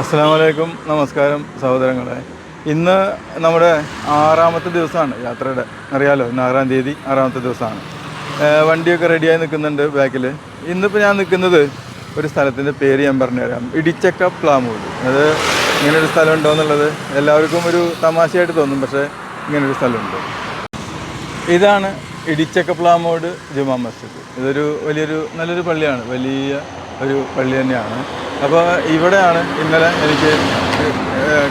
അസ്സാമലൈക്കും നമസ്കാരം സഹോദരങ്ങളെ. ഇന്ന് നമ്മുടെ ആറാമത്തെ ദിവസമാണ് യാത്രയുടെ. അറിയാലോ ഇന്ന് ആറാം തീയതി ആറാമത്തെ ദിവസമാണ്. വണ്ടിയൊക്കെ റെഡിയായി നിൽക്കുന്നുണ്ട് ബാക്കിൽ ഇന്നിപ്പോൾ ഞാൻ നിൽക്കുന്നത് ഒരു സ്ഥലത്തിന്റെ പേര് ഞാൻ പറഞ്ഞുതരാം. ഇടിച്ചക്ക പ്ലാമൂൽ അത് ഇങ്ങനൊരു സ്ഥലം ഉണ്ടോ എന്നുള്ളത് എല്ലാവർക്കും ഒരു തമാശയായിട്ട് തോന്നും പക്ഷേ ഇങ്ങനൊരു സ്ഥലമുണ്ട്. ഇതാണ് ഇടിച്ചക്ക പ്ലാമോട് ജുമാ മസ്ജിദ്. ഇതൊരു വലിയൊരു നല്ലൊരു പള്ളിയാണ്. വലിയ ഒരു പള്ളി തന്നെയാണ്. അപ്പോൾ ഇവിടെയാണ് ഇന്നലെ എനിക്ക്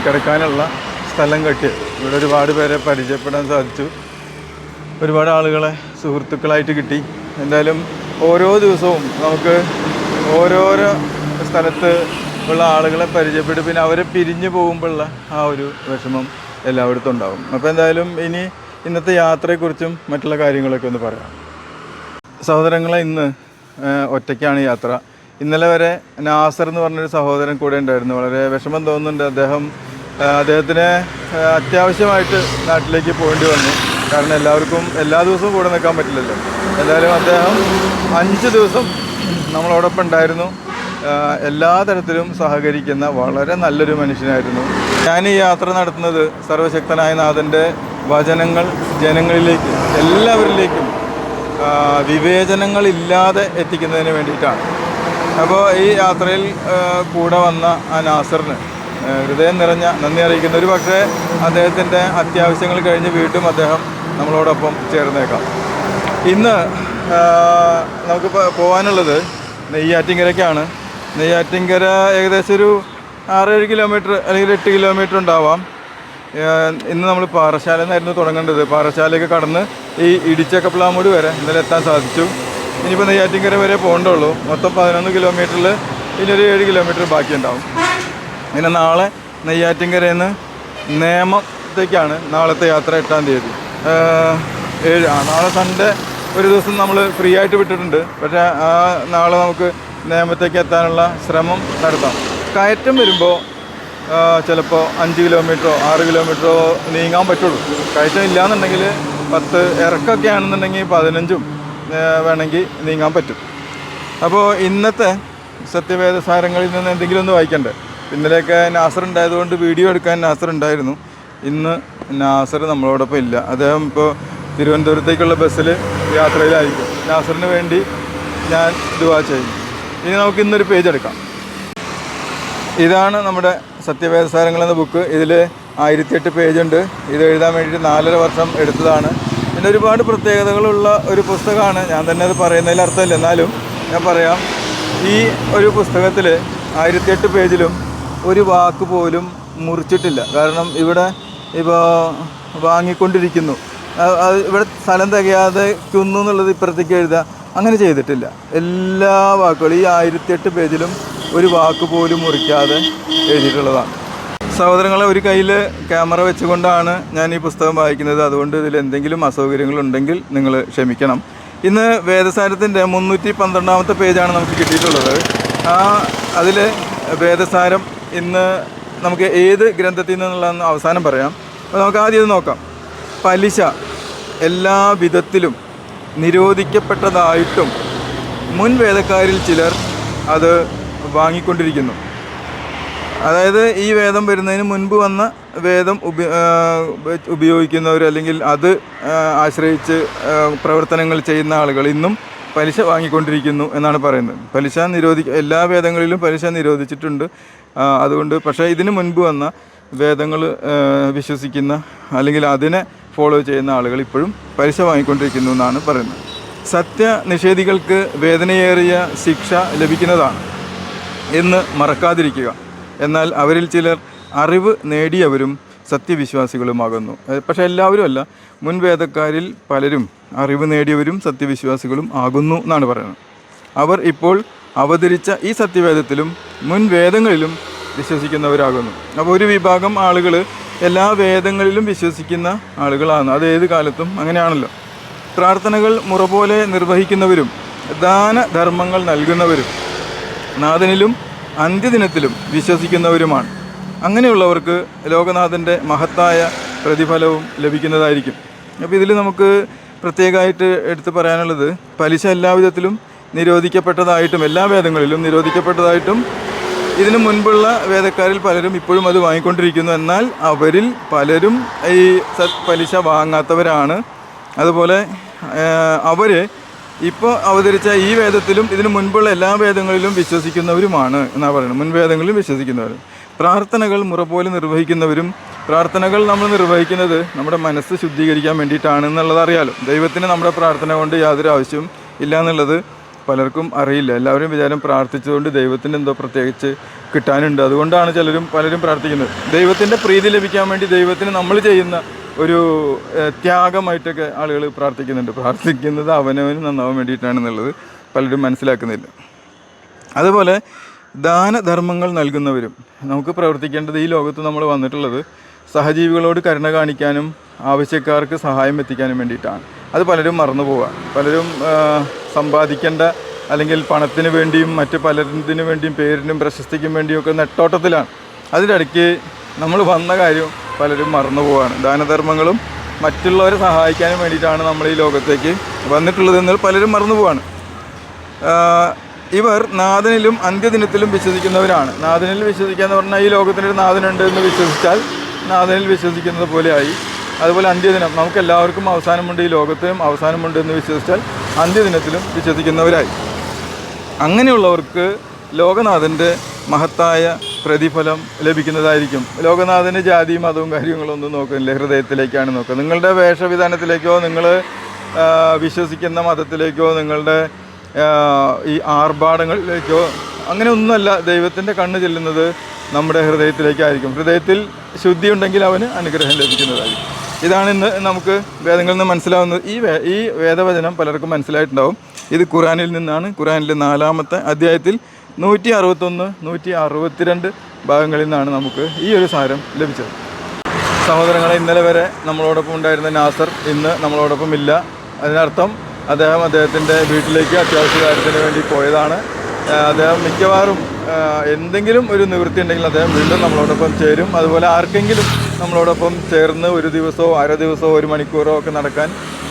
കിടക്കാനുള്ള സ്ഥലം കെട്ടിയത്. ഇവിടെ ഒരുപാട് പേരെ പരിചയപ്പെടാൻ സാധിച്ചു. ഒരുപാട് ആളുകളെ സുഹൃത്തുക്കളായിട്ട് കിട്ടി. എന്തായാലും ഓരോ ദിവസവും നമുക്ക് ഓരോരോ സ്ഥലത്ത് ഉള്ള ആളുകളെ പരിചയപ്പെട്ട് പിന്നെ അവരെ പിരിഞ്ഞു പോകുമ്പോഴുള്ള ആ ഒരു വിഷമം എല്ലായിടത്തും ഉണ്ടാകും അപ്പോൾ എന്തായാലും ഇനി ഇന്നത്തെ യാത്രയെക്കുറിച്ചും മറ്റുള്ള കാര്യങ്ങളൊക്കെ ഒന്ന് പറയാം. സഹോദരങ്ങളെ ഇന്ന് ഒറ്റയ്ക്കാണ് യാത്ര. ഇന്നലെ വരെ നാസർ എന്ന് പറഞ്ഞൊരു സഹോദരൻ കൂടെ ഉണ്ടായിരുന്നു. വളരെ വിഷമം തോന്നുന്നുണ്ട് അദ്ദേഹം അദ്ദേഹത്തിന് അത്യാവശ്യമായിട്ട് നാട്ടിലേക്ക് പോകേണ്ടി വന്നു. കാരണം എല്ലാവർക്കും എല്ലാ ദിവസവും കൂടെ നിൽക്കാൻ പറ്റില്ലല്ലോ. എന്തായാലും അദ്ദേഹം അഞ്ച് ദിവസം നമ്മളോടൊപ്പം ഉണ്ടായിരുന്നു. എല്ലാ തരത്തിലും സഹകരിക്കുന്ന വളരെ നല്ലൊരു മനുഷ്യനായിരുന്നു. ഞാൻ ഈ യാത്ര നടത്തുന്നത് സർവശക്തനായ നാഥന്റെ വചനങ്ങൾ ജനങ്ങളിലേക്ക് എല്ലാവരിലേക്കും വിവേചനങ്ങളില്ലാതെ എത്തിക്കുന്നതിന് വേണ്ടിയിട്ടാണ്. അപ്പോൾ ഈ യാത്രയിൽ കൂടെ വന്ന ആ നാസറിന് ഹൃദയം നിറഞ്ഞ നന്ദി അറിയിക്കുന്ന. ഒരു പക്ഷേ അദ്ദേഹത്തിന്റെ അത്യാവശ്യങ്ങൾ കഴിഞ്ഞ് വീണ്ടും അദ്ദേഹം നമ്മളോടൊപ്പം ചേർന്നേക്കാം. ഇന്ന് നമുക്ക് പോകാനുള്ളത് നെയ്യാറ്റിങ്കരയ്ക്കാണ് നെയ്യാറ്റിങ്കര ഏകദേശം ഒരു ആറേഴ് കിലോമീറ്റർ അല്ലെങ്കിൽ എട്ട് കിലോമീറ്റർ ഉണ്ടാവാം. ഇന്ന് നമ്മൾ പാറശാല നിന്നായിരുന്നു തുടങ്ങേണ്ടത്. പാറശാലയൊക്കെ കടന്ന് ഈ ഇടിച്ചക്കപ്ലാമൂട് വരെ ഇന്നലെ എത്താൻ സാധിച്ചു. ഇനിയിപ്പോൾ നെയ്യാറ്റിൻകര വരെ പോകേണ്ടുള്ളൂ മൊത്തം പതിനൊന്ന് കിലോമീറ്ററിൽ ഇനി ഒരു ഏഴ് കിലോമീറ്റർ ബാക്കിയുണ്ടാവും. പിന്നെ നാളെ നെയ്യാറ്റിൻകരയിൽ നിന്ന് നേമത്തേക്കാണ് നാളത്തെ യാത്ര എട്ടാം തീയതി. ഏഴ് ആ നാളെ സൺഡേ ഒരു ദിവസം നമ്മൾ ഫ്രീ ആയിട്ട് വിട്ടിട്ടുണ്ട്. പക്ഷേ ആ നാളെ നമുക്ക് നേമത്തേക്ക് എത്താനുള്ള ശ്രമം നടത്താം. കയറ്റം വരുമ്പോൾ ചിലപ്പോൾ അഞ്ച് കിലോമീറ്ററോ ആറ് കിലോമീറ്ററോ നീങ്ങാൻ പറ്റുള്ളൂ. കയറ്റം ഇല്ലയെന്നുണ്ടെങ്കിൽ പത്ത് ഇറക്കമൊക്കെ ആണെന്നുണ്ടെങ്കിൽ പതിനഞ്ചും വേണമെങ്കിൽ നീങ്ങാൻ പറ്റും. അപ്പോൾ ഇന്നത്തെ സത്യവേദ സാരങ്ങളിൽ നിന്ന് എന്തെങ്കിലും ഒന്ന് വായിക്കണ്ടേ? ഇന്നലെയൊക്കെ നാസർ ഉണ്ടായതുകൊണ്ട് വീഡിയോ എടുക്കാൻ നാസർ ഉണ്ടായിരുന്നു. ഇന്ന് നാസർ നമ്മളോടൊപ്പം ഇല്ല. അദ്ദേഹം ഇപ്പോൾ തിരുവനന്തപുരത്തേക്കുള്ള ബസ്സിൽ യാത്രയിലായിരിക്കും. നാസറിന് വേണ്ടി ഞാൻ ദുവാ ചെയ്യും. ഇനി നമുക്ക് ഇന്നൊരു പേജ് എടുക്കാം. ഇതാണ് നമ്മുടെ സത്യവേദസാരങ്ങൾ എന്ന ബുക്ക്. ഇതിൽ ആയിരത്തിയെട്ട് പേജുണ്ട് ഇത് എഴുതാൻ വേണ്ടിയിട്ട് നാലര വർഷം എടുത്തതാണ്. പിന്നെ ഒരുപാട് പ്രത്യേകതകളുള്ള ഒരു പുസ്തകമാണ്. ഞാൻ തന്നെ അത് പറയുന്നതിൽ അർത്ഥമില്ല. എന്നാലും ഞാൻ പറയാം. ഈ ഒരു പുസ്തകത്തിൽ ആയിരത്തിയെട്ട് പേജിലും ഒരു വാക്ക് പോലും മുറിച്ചിട്ടില്ല. കാരണം ഇവിടെ ഇപ്പോൾ വാങ്ങിക്കൊണ്ടിരിക്കുന്നു. ഇവിടെ സ്ഥലം തികയാതെ കുന്നു എന്നുള്ളത് ഇപ്പുറത്തേക്ക് എഴുതുക അങ്ങനെ ചെയ്തിട്ടില്ല. എല്ലാ വാക്കുകളും ഈ ആയിരത്തിയെട്ട് പേജിലും ഒരു വാക്ക് പോലും മുറിക്കാതെ എഴുതിയിട്ടുള്ളതാണ്. സഹോദരങ്ങളെ ഒരു കയ്യിൽ ക്യാമറ വെച്ചുകൊണ്ടാണ് ഞാൻ ഈ പുസ്തകം വായിക്കുന്നത്. അതുകൊണ്ട് ഇതിൽ എന്തെങ്കിലും അസൗകര്യങ്ങളുണ്ടെങ്കിൽ നിങ്ങൾ ക്ഷമിക്കണം. ഇന്ന് വേദസാരത്തിന്റെ മുന്നൂറ്റി പന്ത്രണ്ടാമത്തെ പേജാണ് നമുക്ക് കിട്ടിയിട്ടുള്ളത്. ആ അതിൽ വേദസാരം ഇന്ന് നമുക്ക് ഏത് ഗ്രന്ഥത്തിൽ നിന്നുള്ളതെന്ന് അവസാനം പറയാം. അപ്പോൾ നമുക്ക് ആദ്യം ഇത് നോക്കാം. പലിശ എല്ലാ വിധത്തിലും നിരോധിക്കപ്പെട്ടതായിട്ടും മുൻ വേദക്കാരിൽ ചിലർ അത് വാങ്ങിക്കൊണ്ടിരിക്കുന്നു. അതായത് ഈ വേദം വരുന്നതിന് മുൻപ് വന്ന വേദം ഉപ ഉപയോഗിക്കുന്നവർ അല്ലെങ്കിൽ അത് ആശ്രയിച്ച് പ്രവർത്തനങ്ങൾ ചെയ്യുന്ന ആളുകൾ ഇന്നും പലിശ വാങ്ങിക്കൊണ്ടിരിക്കുന്നു എന്നാണ് പറയുന്നത്. പലിശ നിരോധി എല്ലാ വേദങ്ങളിലും പലിശ നിരോധിച്ചിട്ടുണ്ട്. അതുകൊണ്ട് പക്ഷേ ഇതിന് മുൻപ് വന്ന വേദങ്ങൾ വിശ്വസിക്കുന്ന അല്ലെങ്കിൽ അതിനെ ഫോളോ ചെയ്യുന്ന ആളുകൾ ഇപ്പോഴും പലിശ വാങ്ങിക്കൊണ്ടിരിക്കുന്നു എന്നാണ് പറയുന്നത്. സത്യ നിഷേധികൾക്ക് വേദനയേറിയ ശിക്ഷ ലഭിക്കുന്നതാണ് എന്ന് മറക്കാതിരിക്കുക. എന്നാൽ അവരിൽ ചിലർ അറിവ് നേടിയവരും സത്യവിശ്വാസികളുമാകുന്നു. പക്ഷേ എല്ലാവരും അല്ല മുൻവേദക്കാരിൽ പലരും അറിവ് നേടിയവരും സത്യവിശ്വാസികളും ആകുന്നു എന്നാണ് പറയുന്നത്. അവർ ഇപ്പോൾ അവതരിച്ച ഈ സത്യവേദത്തിലും മുൻവേദങ്ങളിലും വിശ്വസിക്കുന്നവരാകുന്നു. അപ്പോൾ ഒരു വിഭാഗം ആളുകൾ എല്ലാ വേദങ്ങളിലും വിശ്വസിക്കുന്ന ആളുകളാണ്. അത് ഏത് കാലത്തും അങ്ങനെയാണല്ലോ. പ്രാർത്ഥനകൾ മുറ പോലെ നിർവഹിക്കുന്നവരും ദാനധർമ്മങ്ങൾ നൽകുന്നവരും നാഥനിലും അന്ത്യദിനത്തിലും വിശ്വസിക്കുന്നവരുമാണ്. അങ്ങനെയുള്ളവർക്ക് ലോകനാഥന്റെ മഹത്തായ പ്രതിഫലവും ലഭിക്കുന്നതായിരിക്കും. അപ്പോൾ ഇതിൽ നമുക്ക് പ്രത്യേകമായിട്ട് എടുത്തു പറയാനുള്ളത് പലിശ എല്ലാവിധത്തിലും നിരോധിക്കപ്പെട്ടതായിട്ടും എല്ലാ വേദങ്ങളിലും നിരോധിക്കപ്പെട്ടതായിട്ടും ഇതിനു മുൻപുള്ള വേദക്കാരിൽ പലരും ഇപ്പോഴും അത് വാങ്ങിക്കൊണ്ടിരിക്കുന്നു. എന്നാൽ അവരിൽ പലരും ഈ പലിശ വാങ്ങാത്തവരാണ്. അതുപോലെ അവർ ഇപ്പോൾ അവതരിച്ച ഈ വേദത്തിലും ഇതിനു മുൻപുള്ള എല്ലാ വേദങ്ങളിലും വിശ്വസിക്കുന്നവരുമാണ് എന്നാണ് പറയുന്നത്. മുൻവേദങ്ങളിലും വിശ്വസിക്കുന്നവർ പ്രാർത്ഥനകൾ മുറ പോലെ നിർവഹിക്കുന്നവരും പ്രാർത്ഥനകൾ നമ്മൾ നിർവഹിക്കുന്നത് നമ്മുടെ മനസ്സ് ശുദ്ധീകരിക്കാൻ വേണ്ടിയിട്ടാണ് എന്നുള്ളത് അറിയാലോ. ദൈവത്തിന് നമ്മുടെ പ്രാർത്ഥന കൊണ്ട് യാതൊരു ആവശ്യവും ഇല്ല എന്നുള്ളത് പലർക്കും അറിയില്ല. എല്ലാവരും വിചാരം പ്രാർത്ഥിച്ചുകൊണ്ട് ദൈവത്തിന് എന്തോ പ്രത്യേകിച്ച് കിട്ടാനുണ്ട്. അതുകൊണ്ടാണ് ചിലരും പലരും പ്രാർത്ഥിക്കുന്നത്. ദൈവത്തിന്റെ പ്രീതി ലഭിക്കാൻ വേണ്ടി ദൈവത്തിന് നമ്മൾ ചെയ്യുന്ന ഒരു ത്യാഗമായിട്ടൊക്കെ ആളുകൾ പ്രാർത്ഥിക്കുന്നുണ്ട്. പ്രാർത്ഥിക്കുന്നത് അവനവന് നന്നാവാൻ വേണ്ടിയിട്ടാണെന്നുള്ളത് പലരും മനസ്സിലാക്കുന്നില്ല. അതുപോലെ ദാനധർമ്മങ്ങൾ നൽകുന്നവരും നമുക്ക് പ്രവർത്തിക്കേണ്ടത് ഈ ലോകത്ത് നമ്മൾ വന്നിട്ടുള്ളത് സഹജീവികളോട് കരുണ കാണിക്കാനും ആവശ്യക്കാർക്ക് സഹായം എത്തിക്കാനും വേണ്ടിയിട്ടാണ്. അത് പലരും മറന്നു പോവുക. പലരും സമ്പാദിക്കേണ്ട അല്ലെങ്കിൽ പണത്തിന് വേണ്ടിയും മറ്റ് പലതിനു വേണ്ടിയും പേരിനും പ്രശസ്തിക്കും വേണ്ടിയും ഒക്കെ നെട്ടോട്ടത്തിലാണ്. അതിന്റെ ഇടയ്ക്ക് നമ്മൾ വന്ന കാര്യം പലരും മറന്നു പോവുകയാണ് ദാനധർമ്മങ്ങളും മറ്റുള്ളവരെ സഹായിക്കാനും വേണ്ടിയിട്ടാണ് നമ്മൾ ഈ ലോകത്തേക്ക് വന്നിട്ടുള്ളതെന്ന് പലരും മറന്നു പോവാണ്. ഇവർ നാഥനിലും അന്ത്യദിനത്തിലും വിശ്വസിക്കുന്നവരാണ്. നാഥനിൽ വിശ്വസിക്കുക എന്ന് പറഞ്ഞാൽ ഈ ലോകത്തിനൊരു നാഥനുണ്ട് എന്ന് വിശ്വസിച്ചാൽ നാഥനിൽ വിശ്വസിക്കുന്നത് പോലെയായി. അതുപോലെ അന്ത്യദിനം നമുക്ക് എല്ലാവർക്കും അവസാനമുണ്ട്. ഈ ലോകത്തിനും അവസാനമുണ്ട് എന്ന് വിശ്വസിച്ചാൽ അന്ത്യദിനത്തിലും വിശ്വസിക്കുന്നവരായി. അങ്ങനെയുള്ളവർക്ക് ലോകനാഥന്റെ മഹത്തായ പ്രതിഫലം ലഭിക്കുന്നതായിരിക്കും. ലോകനാഥന് ജാതിയും മതവും കാര്യങ്ങളൊന്നും നോക്കുന്നില്ല. ഹൃദയത്തിലേക്കാണ് നോക്കുക. നിങ്ങളുടെ വേഷവിധാനത്തിലേക്കോ നിങ്ങൾ വിശ്വസിക്കുന്ന മതത്തിലേക്കോ നിങ്ങളുടെ ഈ ആർഭാടങ്ങളിലേക്കോ അങ്ങനെ ഒന്നുമല്ല. ദൈവത്തിന്റെ കണ്ണ് ചെല്ലുന്നത് നമ്മുടെ ഹൃദയത്തിലേക്കായിരിക്കും. ഹൃദയത്തിൽ ശുദ്ധി ഉണ്ടെങ്കിൽ അവന് അനുഗ്രഹം ലഭിക്കുന്നതായിരിക്കും. ഇതാണ് ഇന്ന് നമുക്ക് വേദങ്ങളിൽ നിന്ന് മനസ്സിലാവുന്നത്. ഈ ഈ വേദവചനം പലർക്കും മനസ്സിലായിട്ടുണ്ടാവും. ഇത് ഖുറാനിൽ നിന്നാണ്. ഖുറാനിലെ നാലാമത്തെ അധ്യായത്തിൽ നൂറ്റി അറുപത്തൊന്ന് നൂറ്റി അറുപത്തിരണ്ട് ഭാഗങ്ങളിൽ നിന്നാണ് നമുക്ക് ഈ ഒരു സാരം ലഭിച്ചത്. സഹോദരങ്ങളെ ഇന്നലെ വരെ നമ്മളോടൊപ്പം ഉണ്ടായിരുന്ന നാസർ ഇന്ന് നമ്മളോടൊപ്പം ഇല്ല. അതിനർത്ഥം അദ്ദേഹം അദ്ദേഹത്തിന്റെ വീട്ടിലേക്ക് അത്യാവശ്യ കാര്യത്തിന് വേണ്ടി പോയതാണ്. അദ്ദേഹം മിക്കവാറും എന്തെങ്കിലും ഒരു നിവൃത്തി ഉണ്ടെങ്കിൽ അദ്ദേഹം വീണ്ടും നമ്മളോടൊപ്പം ചേരും. അതുപോലെ ആർക്കെങ്കിലും നമ്മളോടൊപ്പം ചേർന്ന് ഒരു ദിവസമോ അര ദിവസമോ ഒരു മണിക്കൂറോ ഒക്കെ നടക്കാൻ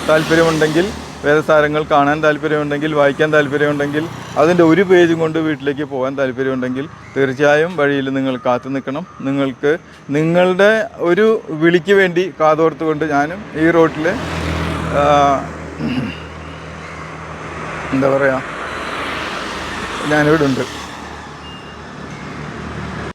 താല്പര്യമുണ്ടെങ്കിൽ വേദസാരങ്ങൾ കാണാൻ താല്പര്യമുണ്ടെങ്കിൽ വായിക്കാൻ താല്പര്യമുണ്ടെങ്കിൽ അതിന്റെ ഒരു പേജും കൊണ്ട് വീട്ടിലേക്ക് പോകാൻ താല്പര്യമുണ്ടെങ്കിൽ തീർച്ചയായും വഴിയിൽ നിങ്ങൾ കാത്തു നിൽക്കണം. നിങ്ങൾക്ക് നിങ്ങളുടെ ഒരു വിളിക്ക് വേണ്ടി കാതോർത്തുകൊണ്ട് ഞാനും ഈ റോട്ടിൽ എന്താ പറയുക ഞാനിവിടെ ഉണ്ട്